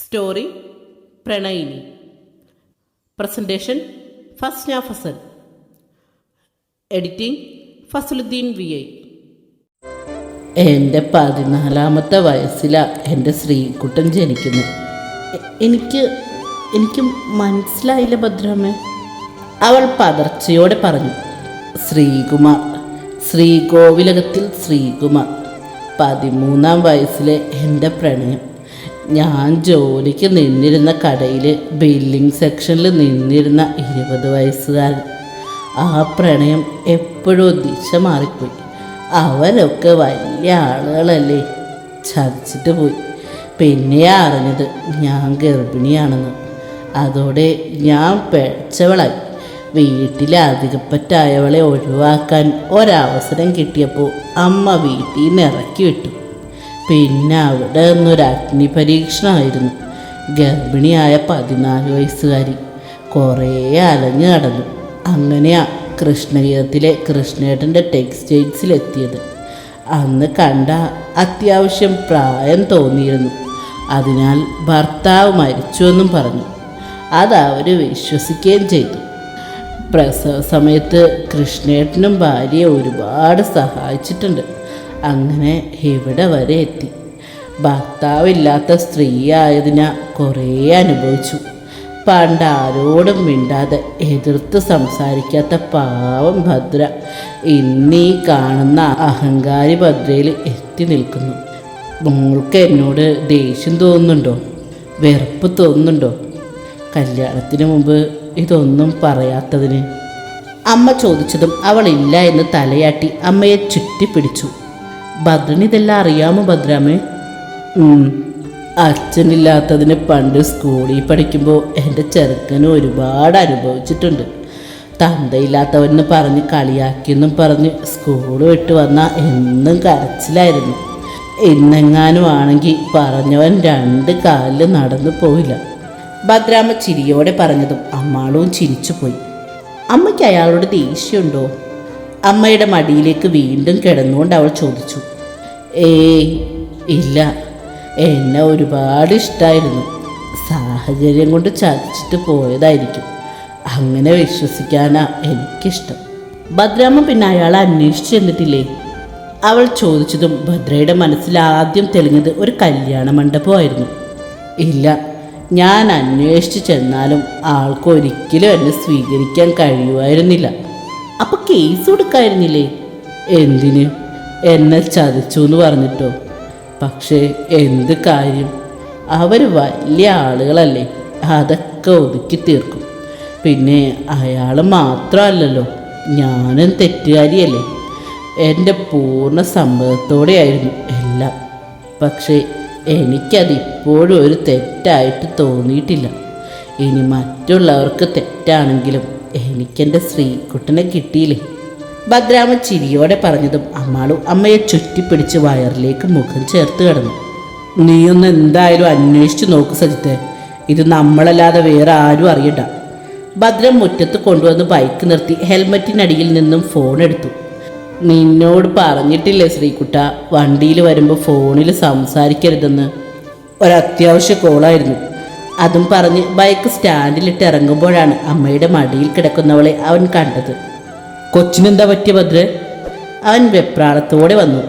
Story Pranayini. Presentation Fasna Fasal editing Fasaluddin V I. എന്റെ പതിനാലാമത്തെ വയസ്സിലാണ് എന്റെ ശ്രീകുട്ടൻ ജനിക്കുന്നത് എനിക്ക് എനിക്ക് മനസ്സിലായില്ല ഭദ്രാമേ. അവൾ പതർച്ചയോടെ പറഞ്ഞു ശ്രീകുമാർ ശ്രീകോവിലകത്തിൽ ശ്രീകുമാർ പതിമൂന്നാം വയസ്സിലെ എന്റെ പ്രണയം. ഞാൻ ജോലിക്ക് നിന്നിരുന്ന കടയിൽ ബില്ലിംഗ് സെക്ഷനിൽ നിന്നിരുന്ന ഇരുപത് വയസ്സുകാരൻ. ആ പ്രണയം എപ്പോഴും ദിശ മാറിപ്പോയി. അവരൊക്കെ വലിയ ആളുകളല്ലേ? ചതിച്ചിട്ട് പോയി. പിന്നെ അറിഞ്ഞത് ഞാൻ ഗർഭിണിയാണെന്ന്. അതോടെ ഞാൻ പേച്ചവളായി വീട്ടിലെ അധികപ്പറ്റായവളെ ഒഴിവാക്കാൻ ഒരവസരം കിട്ടിയപ്പോൾ അമ്മ വീട്ടിൽ നിന്ന് ഇറക്കി വിട്ടു. പിന്നെ അവിടെ നിന്നൊരു അഗ്നി പരീക്ഷണമായിരുന്നു ഗർഭിണിയായ പതിനാല് വയസ്സുകാരി കുറേ അലഞ്ഞു നടന്നു. അങ്ങനെയാ കൃഷ്ണഗീതത്തിലെ കൃഷ്ണേട്ടന്റെ ടെക്സ്റ്റൈൽസിലെത്തിയത്. അന്ന് കണ്ട അത്യാവശ്യം പ്രായം തോന്നിയിരുന്നു. അതിനാൽ ഭർത്താവ് മരിച്ചുവെന്നും പറഞ്ഞു. അത് അവർ വിശ്വസിക്കുകയും ചെയ്തു. പ്രസവ സമയത്ത് കൃഷ്ണേട്ടനും ഭാര്യയെ ഒരുപാട് സഹായിച്ചിട്ടുണ്ട്. അങ്ങനെ ഇവിടെ വരെ എത്തി. ഭർത്താവില്ലാത്ത സ്ത്രീ ആയതിനാൽ കുറേ അനുഭവിച്ചു. പണ്ട് ആരോടും മിണ്ടാതെ എതിർത്ത് സംസാരിക്കാത്ത പാവം ഭദ്ര ഇന്നീ കാണുന്ന അഹങ്കാരി ഭദ്രയിൽ എത്തി നിൽക്കുന്നു. മോൾക്ക് എന്നോട് ദേഷ്യം തോന്നുന്നുണ്ടോ? വെറുപ്പ് തോന്നുന്നുണ്ടോ? കല്യാണത്തിന് മുമ്പ് ഇതൊന്നും പറയാത്തതിന്. അമ്മ ചോദിച്ചതും അവളില്ല എന്ന് തലയാട്ടി അമ്മയെ ചുറ്റിപ്പിടിച്ചു. ഭദ്രന് ഇതെല്ലാം അറിയാമോ ഭദ്രാമേ. അച്ഛനില്ലാത്തതിന് പണ്ട് സ്കൂളിൽ പഠിക്കുമ്പോൾ എന്റെ ചെറുക്കന് ഒരുപാട് അനുഭവിച്ചിട്ടുണ്ട്. തന്തയില്ലാത്തവനെന്ന് പറഞ്ഞ് കളിയാക്കിയെന്നും പറഞ്ഞ് സ്കൂൾ വിട്ട് വന്നാൽ എന്നും കരച്ചിലായിരുന്നു. ഇന്നെങ്ങാനും ആണെങ്കിൽ പറഞ്ഞവൻ രണ്ട് കാലിൽ നടന്നു പോയില്ല. ഭദ്രാമ്മ ചിരിയോടെ പറഞ്ഞതും അമ്മാളും ചിരിച്ചു പോയി അമ്മയ്ക്ക് അയാളോട് ദേഷ്യമുണ്ടോ? അമ്മയുടെ മടിയിലേക്ക് വീണ്ടും കിടന്നുകൊണ്ട് അവൾ ചോദിച്ചു ഏയ് ഇല്ല എന്നെ ഒരുപാട് ഇഷ്ടമായിരുന്നു സാഹചര്യം കൊണ്ട് ചതിച്ചിട്ട് പോയതായിരിക്കും. അങ്ങനെ വിശ്വസിക്കാനാ എനിക്കിഷ്ടം. ഭദ്രാമ്മ പിന്നെ അയാളെ അന്വേഷിച്ചു ചെന്നിട്ടില്ലേ? അവൾ ചോദിച്ചതും ഭദ്രയുടെ മനസ്സിൽ ആദ്യം തെളിഞ്ഞത് ഒരു കല്യാണ മണ്ഡപമായിരുന്നു. ഇല്ല ഞാൻ അന്വേഷിച്ചു ചെന്നാലും ആൾക്കൊരിക്കലും എന്നെ സ്വീകരിക്കാൻ കഴിയുമായിരുന്നില്ല. അപ്പൊ കേസ് കൊടുക്കായിരുന്നില്ലേ? എന്തിന്? എന്നെ ചതിച്ചു എന്ന് പറഞ്ഞിട്ടോ. പക്ഷേ എന്ത് കാര്യം? അവർ വലിയ ആളുകളല്ലേ? അതൊക്കെ ഒതുക്കി തീർക്കും. പിന്നെ അയാൾ മാത്രമല്ലല്ലോ. ഞാനും തെറ്റുകാരിയല്ലേ? എന്റെ പൂർണ സമ്മതത്തോടെയായിരുന്നു എല്ലാം. പക്ഷേ എനിക്കതിപ്പോഴും ഒരു തെറ്റായിട്ട് തോന്നിയിട്ടില്ല. ഇനി മറ്റുള്ളവർക്ക് തെറ്റാണെങ്കിലും എനിക്കെന്റെ ശ്രീകുട്ടനെ കിട്ടിയില്ലേ? ഭദ്രാമൻ ചിരിയോടെ പറഞ്ഞതും അമ്മാളും അമ്മയെ ചുറ്റിപ്പിടിച്ച് വയറിലേക്ക് മുഖം ചേർത്ത് കിടന്നു. നീയൊന്ന് എന്തായാലും അന്വേഷിച്ചു നോക്ക് സജിത്തെ. ഇത് നമ്മളല്ലാതെ വേറെ ആരും അറിയണ്ട. ഭദ്രം മുറ്റത്ത് കൊണ്ടുവന്ന് ബൈക്ക് നിർത്തി ഹെൽമറ്റിനടിയിൽ നിന്നും ഫോൺ എടുത്തു. നിന്നോട് പറഞ്ഞിട്ടില്ലേ ശ്രീകുട്ട വണ്ടിയിൽ വരുമ്പോൾ ഫോണിൽ സംസാരിക്കരുതെന്ന്. ഒരത്യാവശ്യ കോളായിരുന്നു അതും പറഞ്ഞ് ബൈക്ക് സ്റ്റാൻഡിലിട്ട് ഇറങ്ങുമ്പോഴാണ് അമ്മയുടെ മടിയിൽ കിടക്കുന്നവളെ അവൻ കണ്ടത്. കൊച്ചിനെന്താ പറ്റിയ ഭദ്ര അവൻ വെപ്രാളത്തോടെ വന്നു.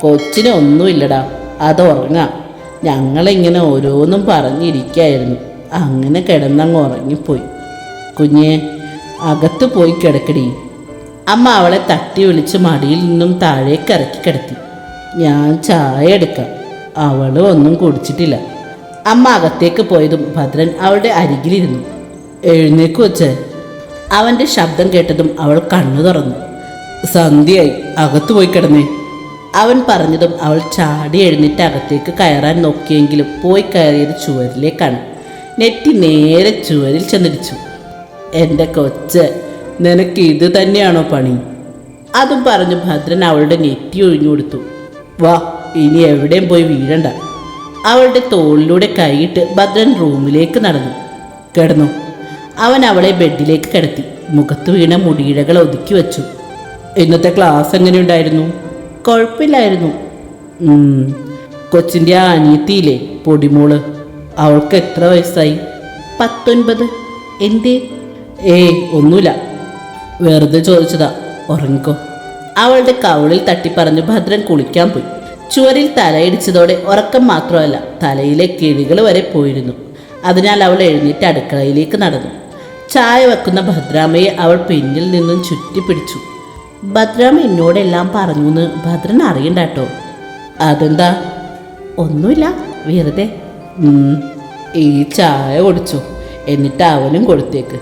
കൊച്ചിന് ഒന്നുമില്ലടാ അത് ഉറങ്ങാം. ഞങ്ങളിങ്ങനെ ഓരോന്നും പറഞ്ഞിരിക്കായിരുന്നു. അങ്ങനെ കിടന്നങ്ങ് ഉറങ്ങിപ്പോയി. കുഞ്ഞെ അകത്ത് പോയി കിടക്കടി. അമ്മ അവളെ തട്ടി വിളിച്ച് മടിയിൽ നിന്നും താഴേക്ക് ഇറക്കി കിടത്തി. ഞാൻ ചായ എടുക്കാം. അവൾ ഒന്നും കുടിച്ചിട്ടില്ല. അമ്മ അകത്തേക്ക് പോയതും ഭദ്രൻ അവളുടെ അരികിലിരുന്നു. എഴുന്നേക്ക് വച്ച് അവന്റെ ശബ്ദം കേട്ടതും അവൾ കണ്ണു തുറന്നു. സന്ധ്യയായി അകത്തു പോയി കിടന്നേ. അവൻ പറഞ്ഞതും അവൾ ചാടി എഴുന്നേറ്റ് അകത്തേക്ക് കയറാൻ നോക്കിയെങ്കിലും പോയി കയറിയത് ചുവരിലേക്കാണ് നെറ്റി നേരെ ചുവരിൽ ചെന്നിടിച്ചു. എന്റെ കൊച്ച് നിനക്ക് ഇത് തന്നെയാണോ പണി? അതും പറഞ്ഞു ഭദ്രൻ അവളുടെ നെറ്റി ഒഴിഞ്ഞു കൊടുത്തു വാ ഇനി എവിടെയും പോയി വീഴണ്ട. അവളുടെ തോളിലൂടെ കൈയിട്ട് ഭദ്രൻ റൂമിലേക്ക് നടന്നു. കിടന്നു. അവൻ അവളെ ബെഡിലേക്ക് കിടത്തി. മുഖത്ത് വീണ മുടിയിഴകൾ ഒതുക്കി വെച്ചു. ഇന്നത്തെ ക്ലാസ് എങ്ങനെയുണ്ടായിരുന്നു? കുഴപ്പമില്ലായിരുന്നു. കൊച്ചിന്റെ ആ അനിയത്തിയില്ലേ പൊടിമോൾ? അവൾക്ക് എത്ര വയസ്സായി? പത്തൊൻപത്. എന്തേ? ഏ ഒന്നുമില്ല. വെറുതെ ചോദിച്ചതാ. ഉറങ്ങിക്കോ. അവളുടെ കവളിൽ തട്ടിപ്പറഞ്ഞ് ഭദ്രൻ കുളിക്കാൻ പോയി. ചുവരിൽ തലയിടിച്ചതോടെ ഉറക്കം മാത്രമല്ല തലയിലെ കിഴികൾ വരെ പോയിരുന്നു. അതിനാൽ അവൾ എഴുന്നേറ്റ് അടുക്കളയിലേക്ക് നടന്നു. ചായ വെക്കുന്ന ഭദ്രാമയെ അവൾ പിന്നിൽ നിന്നും ചുറ്റിപ്പിടിച്ചു. ഭദ്രാമ എന്നോടെല്ലാം പറഞ്ഞു എന്ന് ഭദ്രൻ അറിയണ്ട കേട്ടോ അതെന്താ? ഒന്നുമില്ല വെറുതെ ഈ ചായ കുടിച്ചു എന്നിട്ട് അവനും കൊടുത്തേക്ക്.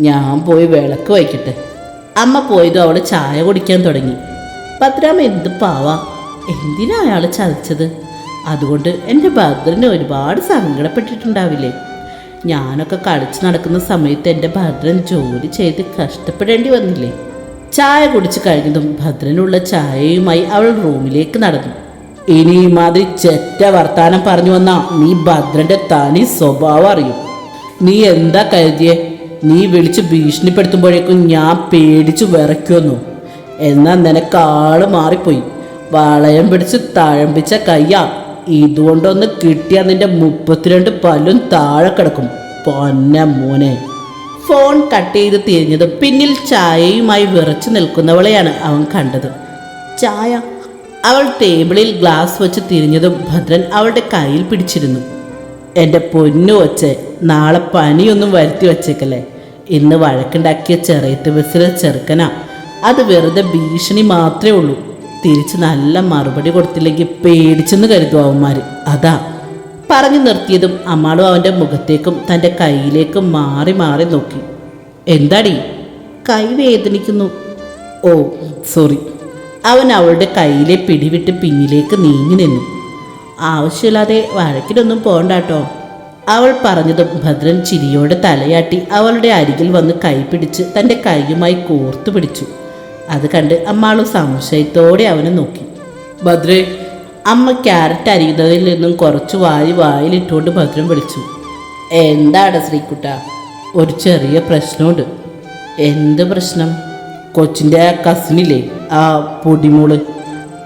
ഞാൻ പോയി വിളക്ക് വയ്ക്കട്ടെ. അമ്മ പോയതും അവൾ ചായ കുടിക്കാൻ തുടങ്ങി. ഭദ്രാമ എന്ത് പാവാ എന്തിനാ അയാൾ ചതിച്ചത്? അതുകൊണ്ട് എന്റെ ഭദ്രന് ഒരുപാട് സങ്കടപ്പെട്ടിട്ടുണ്ടാവില്ലേ? ഞാനൊക്കെ കളിച്ച് നടക്കുന്ന സമയത്ത് എന്റെ ഭദ്രൻ ജോലി ചെയ്ത് കഷ്ടപ്പെടേണ്ടി വന്നില്ലേ? ചായ കുടിച്ച് കഴിഞ്ഞതും ഭദ്രനുള്ള ചായയുമായി അവൾ റൂമിലേക്ക് നടന്നു. ഇനി മാതിരി ചെറ്റ വർത്താനം പറഞ്ഞു വന്നാ നീ ഭദ്രന്റെ തനി സ്വഭാവം അറിയും. നീ എന്താ കരുതിയേ? നീ വിളിച്ച് ഭീഷണിപ്പെടുത്തുമ്പോഴേക്കും ഞാൻ പേടിച്ചു വിറയ്ക്കുന്നു എന്നാൽ നിനക്ക് ആൾ മാറിപ്പോയി. വളയം പിടിച്ച് തഴമ്പിച്ച കയ്യാ. ഇതുകൊണ്ടൊന്ന് കിട്ടിയാ നിന്റെ മുപ്പത്തിരണ്ട് പല്ലും താഴെ കിടക്കും. പൊന്ന മോനെ. ഫോൺ കട്ട് ചെയ്ത് തിരിഞ്ഞത് പിന്നിൽ ചായയുമായി വിറച്ചു നിൽക്കുന്നവളെയാണ് അവൻ കണ്ടത്. ചായ. അവൾ ടേബിളിൽ ഗ്ലാസ് വെച്ച് തിരിഞ്ഞതും ഭദ്രൻ അവളുടെ കയ്യിൽ പിടിച്ചിരുന്നു. എന്റെ പൊന്നു വച്ച് നാളെ പനിയൊന്നും വരുത്തി വച്ചേക്കല്ലേ? ഇന്ന് വഴക്കുണ്ടാക്കിയ ചെറിയത്ത് ബസ്സിലെ ചെറുക്കനാ. അത് വെറുതെ ഭീഷണി മാത്രമേ ഉള്ളൂ. തിരിച്ച് നല്ല മറുപടി കൊടുത്തില്ലെങ്കിൽ പേടിച്ചെന്ന് കരുതും അവന്മാർ അതാ. പറഞ്ഞു നിർത്തിയതും അമ്മാളും അവന്റെ മുഖത്തേക്കും തന്റെ കയ്യിലേക്കും മാറി മാറി നോക്കി. എന്താടി? കൈ വേദനിക്കുന്നു. ഓ സോറി. അവൻ അവളുടെ കയ്യിലെ പിടിവിട്ട് പിന്നിലേക്ക് നീങ്ങി നിന്നു. ആവശ്യമില്ലാതെ വഴക്കിലൊന്നും പോണ്ടാട്ടോ അവൾ പറഞ്ഞതും ഭദ്രൻ ചിരിയോടെ തലയാട്ടി അവളുടെ അരികിൽ വന്ന് കൈ പിടിച്ച് തന്റെ കൈയുമായി കോർത്തു പിടിച്ചു. അത് കണ്ട് അമ്മാളും സംശയത്തോടെ അവനെ നോക്കി. ഭദ്രേ അമ്മ ക്യാരറ്റ് അരിയുന്നതിൽ നിന്നും കുറച്ച് വായി വായിലിട്ടുകൊണ്ട് ഭദ്രം വിളിച്ചു. എന്താണ് ശ്രീക്കുട്ട ഒരു ചെറിയ പ്രശ്നമുണ്ട്. എന്ത് പ്രശ്നം? കൊച്ചിന്റെ ആ കസിനില്ലേ ആ പൊടിമോൾ.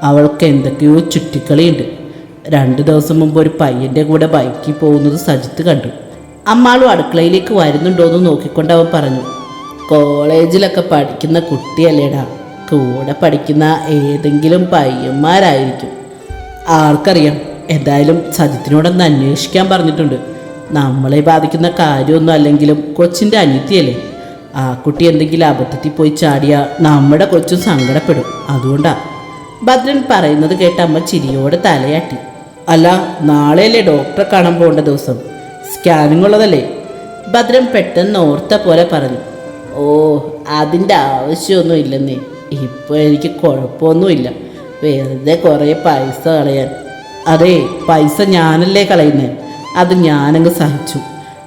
അവൾക്ക് എന്തൊക്കെയോ ചുറ്റിക്കളിയുണ്ട്. രണ്ട് ദിവസം മുമ്പ് ഒരു പയ്യന്റെ കൂടെ ബൈക്കിൽ പോകുന്നത് സജിത്ത് കണ്ടു. അമ്മാളും അടുക്കളയിലേക്ക് വരുന്നുണ്ടോ എന്ന് നോക്കിക്കൊണ്ട് അവൻ പറഞ്ഞു. കോളേജിലൊക്കെ പഠിക്കുന്ന കുട്ടിയല്ലേടാ? കൂടെ പഠിക്കുന്ന ഏതെങ്കിലും പയ്യന്മാരായിരിക്കും. ആർക്കറിയാം? എന്തായാലും സജിത്തിനോടൊന്ന് അന്വേഷിക്കാൻ പറഞ്ഞിട്ടുണ്ട്. നമ്മളെ ബാധിക്കുന്ന കാര്യമൊന്നും അല്ലെങ്കിലും കൊച്ചിന്റെ അനിത്യല്ലേ ആ കുട്ടി എന്തെങ്കിലും അബദ്ധത്തിൽ പോയി ചാടിയാൽ നമ്മുടെ കൊച്ചും സങ്കടപ്പെടും. അതുകൊണ്ടാ. ഭദ്രൻ പറയുന്നത് കേട്ട് അമ്മ ചിരിയോടെ തലയാട്ടി. അല്ല നാളെയല്ലേ ഡോക്ടറെ കാണാൻ പോകേണ്ട ദിവസം? സ്കാനിങ് ഉള്ളതല്ലേ? ഭദ്രൻ പെട്ടെന്ന് ഓർത്ത പോലെ പറഞ്ഞു. ഓ അതിന്റെ ആവശ്യമൊന്നും ഇല്ലെന്നേ. ഇപ്പോൾ എനിക്ക് കുഴപ്പമൊന്നുമില്ല. വെറുതെ കുറേ പൈസ കളയാൻ. അതെ പൈസ ഞാനല്ലേ കളയുന്നേ? അത് ഞാനങ്ങ് സഹിച്ചു.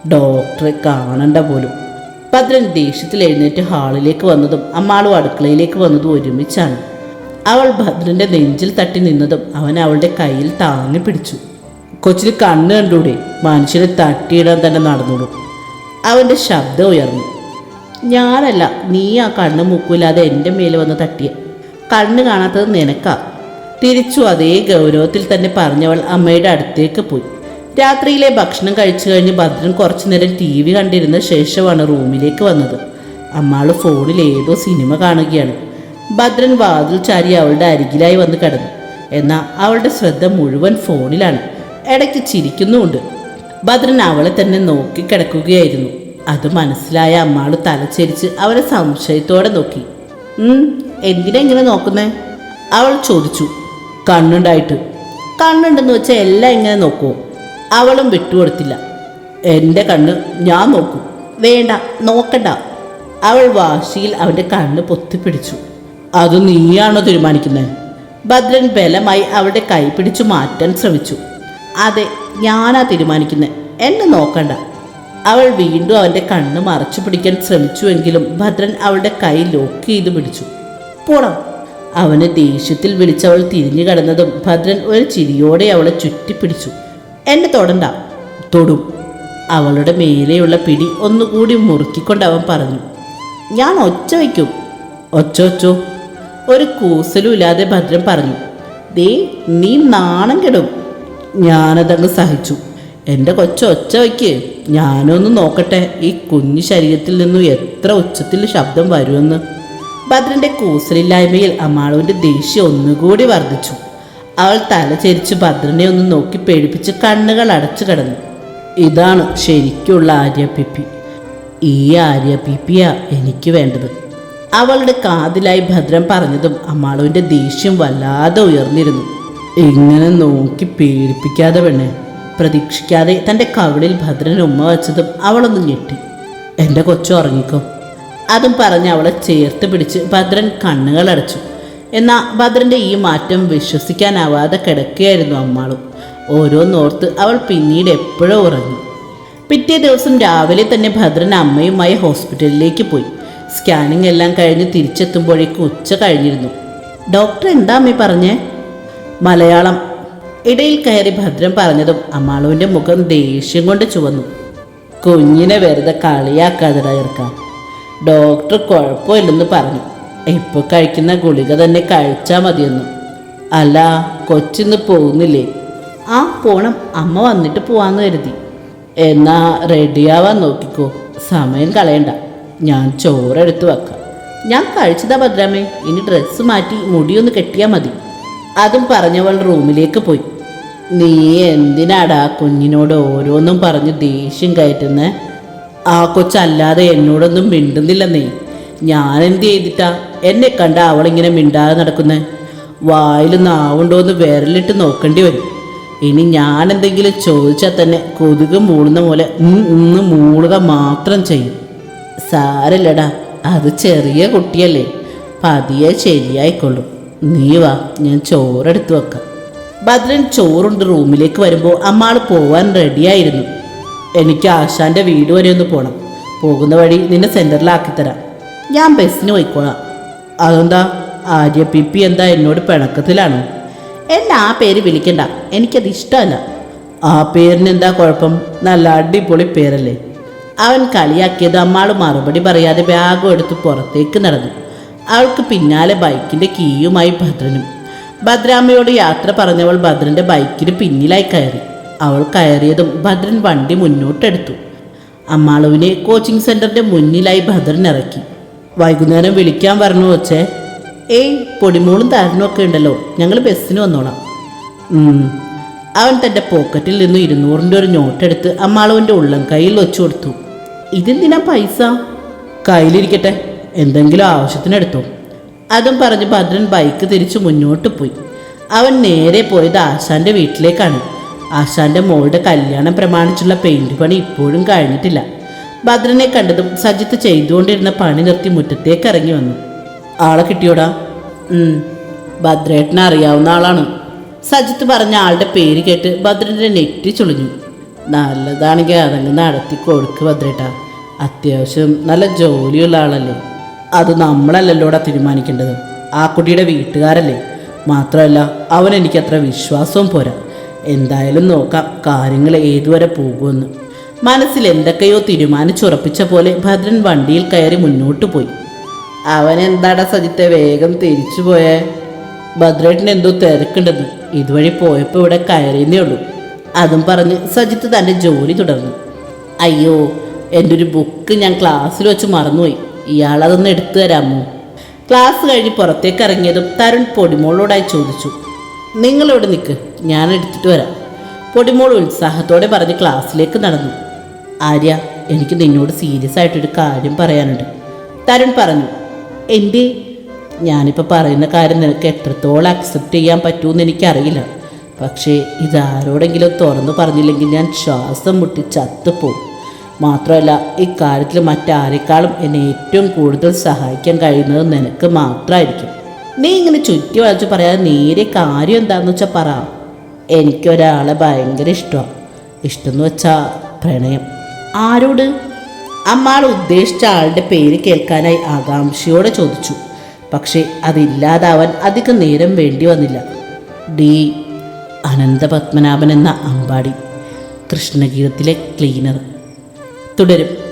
ഡോക്ടറെ കാണണ്ട പോലും. ഭദ്രൻ ദേഷ്യത്തിൽ എഴുന്നേറ്റ് ഹാളിലേക്ക് വന്നതും അമ്മാളും അടുക്കളയിലേക്ക് വന്നതും ഒരുമിച്ചാണ്. അവൾ ഭദ്രന്റെ നെഞ്ചിൽ തട്ടി നിന്നതും അവൻ അവളുടെ കയ്യിൽ താങ്ങി പിടിച്ചു. കൊച്ചിന് കണ്ണ് കണ്ടൂടെ? മനുഷ്യനെ തട്ടിയിടാൻ തന്നെ നടന്നോളൂ. അവന്റെ ശബ്ദം ഉയർന്നു. ഞാനല്ല നീ ആ കണ്ണ് മുക്കൂലാതെ എന്റെ മേൽ വന്ന് തട്ടിയ. കണ്ണ് കാണാത്തത് നിനക്കാ. തിരിച്ചു അതേ ഗൗരവത്തിൽ തന്നെ പറഞ്ഞവൾ അമ്മയുടെ അടുത്തേക്ക് പോയി. രാത്രിയിലെ ഭക്ഷണം കഴിച്ചു കഴിഞ്ഞ് ഭദ്രൻ കുറച്ചു നേരം ടി വി കണ്ടിരുന്ന ശേഷമാണ് റൂമിലേക്ക് വന്നത്. അമ്മാൾ ഫോണിൽ ഏതോ സിനിമ കാണുകയാണ്. ഭദ്രൻ വാതിൽ ചാരി അവളുടെ അരികിലായി വന്ന് കിടന്നു. എന്നാൽ അവളുടെ ശ്രദ്ധ മുഴുവൻ ഫോണിലാണ്. ഇടയ്ക്ക് ചിരിക്കുന്നുമുണ്ട്. ഭദ്രൻ അവളെ തന്നെ നോക്കി കിടക്കുകയായിരുന്നു. അത് മനസ്സിലായ അമ്മാൾ തലച്ചരിച്ച് അവരെ സംശയത്തോടെ നോക്കി. എന്തിനാ ഇങ്ങനെ നോക്കുന്നേ? അവൾ ചോദിച്ചു. കണ്ണുണ്ടായിട്ട്. കണ്ണുണ്ടെന്ന് വെച്ചാൽ എല്ലാം ഇങ്ങനെ നോക്കുമോ അവളും വിട്ടുകൊടുത്തില്ല. എന്റെ കണ്ണ് ഞാൻ നോക്കും. വേണ്ട നോക്കണ്ട. അവൾ വാശിയിൽ അവന്റെ കണ്ണ് പൊത്തിപ്പിടിച്ചു. അത് നീയാണോ തീരുമാനിക്കുന്നത് ഭദ്രൻ ബലമായി അവളുടെ കൈ പിടിച്ചു മാറ്റാൻ ശ്രമിച്ചു. അതെ ഞാനാ തീരുമാനിക്കുന്നത് എന്നെ നോക്കണ്ട. അവൾ വീണ്ടും അവന്റെ കണ്ണ് മറച്ചു പിടിക്കാൻ ശ്രമിച്ചുവെങ്കിലും ഭദ്രൻ അവളുടെ കൈ ലോക്ക് ചെയ്ത് പിടിച്ചു. പോണം. അവന് ദേഷ്യത്തിൽ വിളിച്ചവൾ തിരിഞ്ഞു കടന്നതും ഭദ്രൻ ഒരു ചിരിയോടെ അവളെ ചുറ്റിപ്പിടിച്ചു. എന്നെ തൊടണ്ട. തൊടും. അവളുടെ മേലെയുള്ള പിടി ഒന്നുകൂടി മുറുക്കിക്കൊണ്ട് അവൻ പറഞ്ഞു. ഞാൻ ഒച്ച വയ്ക്കും. ഒച്ച ഒച്ചോ. ഒരു കൂസലും ഇല്ലാതെ ഭദ്രൻ പറഞ്ഞു. ദേ നീ നാണം കെടും. ഞാനതങ്ങ് സഹിച്ചു. എന്റെ കൊച്ച ഒച്ച വയ്ക്ക് ഞാനൊന്ന് നോക്കട്ടെ ഈ കുഞ്ഞു ശരീരത്തിൽ നിന്നും എത്ര ഉച്ചത്തിൽ ശബ്ദം വരുമെന്ന്. ഭദ്രന്റെ കൂസലില്ലായ്മയിൽ അമാളുവിന്റെ ദേഷ്യം ഒന്നുകൂടി വർദ്ധിച്ചു. അവൾ തലചരിച്ച് ഭദ്രനെ ഒന്ന് നോക്കി പേടിപ്പിച്ച് കണ്ണുകൾ അടച്ചു കിടന്നു. ഇതാണ് ശരിക്കുള്ള ആര്യ പിപ്പി ഈ ആര്യ പിപ്പിയാ എനിക്ക് വേണ്ടത്. അവളുടെ കാതിലായി ഭദ്രൻ പറഞ്ഞതും അമ്മാളുവിന്റെ ദേഷ്യം വല്ലാതെ ഉയർന്നിരുന്നു. ഇങ്ങനെ നോക്കി പേടിപ്പിക്കാതെ പെണ്ണെ പ്രതീക്ഷിക്കാതെ തന്റെ കവിളിൽ ഭദ്രൻ ഉമ്മ വച്ചതും അവളൊന്ന് ഞെട്ടി. എന്റെ കൊച്ചു ഉറങ്ങിക്കോ. അതും പറഞ്ഞ് അവളെ ചേർത്ത് പിടിച്ച് ഭദ്രൻ കണ്ണുകൾ അടച്ചു. എന്നാൽ ഭദ്രന്റെ ഈ മാറ്റം വിശ്വസിക്കാനാവാതെ കിടക്കുകയായിരുന്നു അമ്മാളും. ഓരോന്നോർത്ത് അവൾ പിന്നീട് എപ്പോഴും ഉറങ്ങി. പിറ്റേ ദിവസം രാവിലെ തന്നെ ഭദ്രൻ അമ്മയുമായി ഹോസ്പിറ്റലിലേക്ക് പോയി. സ്കാനിങ് എല്ലാം കഴിഞ്ഞ് തിരിച്ചെത്തുമ്പോഴേക്കും ഉച്ച കഴിഞ്ഞിരുന്നു. ഡോക്ടർ എന്താ അമ്മ പറഞ്ഞേ? മലയാളം ഇടയിൽ കയറി ഭദ്രൻ പറഞ്ഞതും അമ്മാളുവിന്റെ മുഖം ദേഷ്യം കൊണ്ട് ചുവന്നു. കുഞ്ഞിനെ വെറുതെ കളിയാക്കാതിട ഇറക്കാം. ഡോക്ടർ കുഴപ്പമില്ലെന്ന് പറഞ്ഞു. ഇപ്പോൾ കഴിക്കുന്ന ഗുളിക തന്നെ കഴിച്ചാൽ മതിയെന്നു. അല്ല കൊച്ചിന്ന് പോകുന്നില്ലേ? ആ പോണം. അമ്മ വന്നിട്ട് പോവാന്ന് കരുതി. എന്നാ റെഡിയാവാൻ നോക്കിക്കോ. സമയം കളയണ്ട. ഞാൻ ചോറെടുത്ത് വെക്കാം. ഞാൻ കഴിച്ചതാ ഭദ്രാമേ. ഇനി ഡ്രസ്സ് മാറ്റി മുടിയൊന്ന് കെട്ടിയാൽ മതി. അതും പറഞ്ഞവൾ റൂമിലേക്ക് പോയി. നീ എന്തിനാടാ കുഞ്ഞിനോട് ഓരോന്നും പറഞ്ഞ് ദേഷ്യം കയറ്റുന്ന? ആ കൊച്ചല്ലാതെ എന്നോടൊന്നും മിണ്ടുന്നില്ലെന്നേ. ഞാൻ എന്ത് ചെയ്തിട്ടാ എന്നെ കണ്ട അവളിങ്ങനെ മിണ്ടാതെ നടക്കുന്നേ? വായിൽ നാവുണ്ടോന്ന് വിരലിട്ട് നോക്കേണ്ടി വരും. ഇനി ഞാൻ എന്തെങ്കിലും ചോദിച്ചാൽ തന്നെ കൊതുക് മൂളുന്ന പോലെ ഇന്ന് മൂളുക മാത്രം ചെയ്യും. സാരല്ലടാ അത് ചെറിയ കുട്ടിയല്ലേ. പതിയെ ശരിയായിക്കൊള്ളും. നീ വാ ഞാൻ ചോറെടുത്ത് വെക്കാം. ഭദ്രൻ ചോറുണ്ട് റൂമിലേക്ക് വരുമ്പോൾ അമ്മാൾ പോവാൻ റെഡിയായിരുന്നു. എനിക്ക് ആശാന്റെ വീട് വരെ ഒന്ന് പോകണം പോകുന്ന വഴി നിന്നെ സെന്ററിലാക്കി തരാം. ഞാൻ ബസ്സിന് പോയിക്കോളാം. അതെന്താ? ആര്യ പിപ്പി എന്താ എന്നോട് പിണക്കത്തിലാണോ? എന്നെ ആ പേര് വിളിക്കണ്ട. എനിക്കത് ഇഷ്ടമല്ല. ആ പേരിന് എന്താ കുഴപ്പം? നല്ല അടിപൊളി പേരല്ലേ. അവൻ കളിയാക്കിയത് അമ്മാൾ മറുപടി പറയാതെ ബാഗും എടുത്ത് പുറത്തേക്ക് നടന്നു. അവൾക്ക് പിന്നാലെ ബൈക്കിന്റെ കീയുമായി ഭദ്രനും. ഭദ്രാമ്മയോട് യാത്ര പറഞ്ഞവൾ ഭദ്രന്റെ ബൈക്കിന് പിന്നിലായി കയറി. അവൾ കയറിയതും ഭദ്രൻ വണ്ടി മുന്നോട്ടെടുത്തു. അമ്മാളുവിനെ കോച്ചിങ് സെന്ററിന്റെ മുന്നിലായി ഭദ്രൻ ഇറക്കി. വൈകുന്നേരം വിളിക്കാൻ പറഞ്ഞു വച്ചേ ഏയ് പൊടിമോളും താരനും ഒക്കെ ഉണ്ടല്ലോ. ഞങ്ങൾ ബസ്സിന് വന്നോളാം. അവൻ തന്റെ പോക്കറ്റിൽ നിന്ന് ഇരുന്നൂറിന്റെ ഒരു നോട്ടെടുത്ത് അമ്മാളുവിന്റെ ഉള്ളം കയ്യിൽ വെച്ചു കൊടുത്തു. ഇതെന്തിനാ പൈസ? കയ്യിലിരിക്കട്ടെ. എന്തെങ്കിലും ആവശ്യത്തിനെടുത്തു. അതും പറഞ്ഞ് ഭദ്രൻ ബൈക്ക് തിരിച്ച് മുന്നോട്ട് പോയി. അവൻ നേരെ പോയത് ആശാന്റെ വീട്ടിലേക്കാണ്. ആശാന്റെ മോളുടെ കല്യാണം പ്രമാണിച്ചുള്ള പെയിന്റ് പണി ഇപ്പോഴും കഴിഞ്ഞിട്ടില്ല. ഭദ്രനെ കണ്ടതും സജിത്ത് ചെയ്തുകൊണ്ടിരുന്ന പണി നിർത്തി മുറ്റത്തേക്ക് ഇറങ്ങി വന്നു. ആളെ കിട്ടിയോടാ. ഭദ്രേട്ടനെ അറിയാവുന്ന ആളാണ്. സജിത്ത് പറഞ്ഞ ആളുടെ പേര് കേട്ട് ഭദ്രന്റെ നെറ്റി ചുളിഞ്ഞു. നല്ലതാണെങ്കിൽ അതങ്ങ് നടത്തി കൊടുക്ക് ഭദ്രേട്ട. അത്യാവശ്യം നല്ല ജോലിയുള്ള ആളല്ലേ. അത് നമ്മളല്ലല്ലോടാ തീരുമാനിക്കേണ്ടത്. ആ കുട്ടിയുടെ വീട്ടുകാരല്ലേ? മാത്രമല്ല അവൻ എനിക്കത്ര വിശ്വാസവും പോരാ. എന്തായാലും നോക്കാം കാര്യങ്ങൾ ഏതുവരെ പോകുമെന്ന്. മനസ്സിൽ എന്തൊക്കെയോ തീരുമാനിച്ചുറപ്പിച്ച പോലെ ഭദ്രൻ വണ്ടിയിൽ കയറി മുന്നോട്ട് പോയി. അവൻ എന്താടാ സജിത്തെ വേഗം തിരിച്ചു പോയേ? ഭദ്രേട്ടന് എന്തോ തിരക്കുണ്ടെന്ന്. ഇതുവഴി പോയപ്പോൾ ഇവിടെ കയറിയെന്നേ ഉള്ളൂ. അതും പറഞ്ഞ് സജിത്ത് തന്റെ ജോലി തുടർന്നു. അയ്യോ എന്റെ ഒരു ബുക്ക് ഞാൻ ക്ലാസ്സിൽ വെച്ച് മറന്നുപോയി. ഇയാളതൊന്ന് എടുത്തു തരാമോ? ക്ലാസ് കഴിഞ്ഞ് പുറത്തേക്ക് ഇറങ്ങിയതും തരുൺ പൊടിമോളോടായി ചോദിച്ചു. നിങ്ങളിവിടെ നിൽക്ക് ഞാൻ എടുത്തിട്ട് വരാം. പൊടിമോൾ ഉത്സാഹത്തോടെ പറഞ്ഞ് ക്ലാസ്സിലേക്ക് നടന്നു. ആര്യ എനിക്ക് നിന്നോട് സീരിയസ് ആയിട്ടൊരു കാര്യം പറയാനുണ്ട്. തരുൺ പറഞ്ഞു എന്റെ ഞാനിപ്പോൾ പറയുന്ന കാര്യം നിനക്ക് എത്രത്തോളം അക്സെപ്റ്റ് ചെയ്യാൻ പറ്റുമെന്ന് എനിക്കറിയില്ല. പക്ഷേ ഇതാരോടെങ്കിലും തുറന്നു പറഞ്ഞില്ലെങ്കിൽ ഞാൻ ശ്വാസം മുട്ടി ചത്തുപോകും. മാത്രമല്ല ഇക്കാര്യത്തിൽ മറ്റാരെക്കാളും എന്നെ ഏറ്റവും കൂടുതൽ സഹായിക്കാൻ കഴിയുന്നത് നിനക്ക് മാത്രമായിരിക്കും. നീ ഇങ്ങനെ ചുറ്റി വളച്ച് പറയാതെ നേരെ കാര്യം എന്താണെന്ന് വെച്ചാൽ പറ. എനിക്കൊരാളെ ഭയങ്കര ഇഷ്ടമാണ് ഇഷ്ടം. എന്ന് വെച്ചാൽ പ്രണയം. ആരോട്? അമ്മാൾ ഉദ്ദേശിച്ച ആളുടെ പേര് കേൾക്കാനായി ആകാംക്ഷയോടെ ചോദിച്ചു. പക്ഷേ അതില്ലാതാവാൻ അധികം നേരം വേണ്ടി വന്നില്ല. ഡി. അനന്തപത്മനാഭൻ എന്ന അമ്പാടി കൃഷ്ണഗീതത്തിലെ ക്ലീനർ തുടരും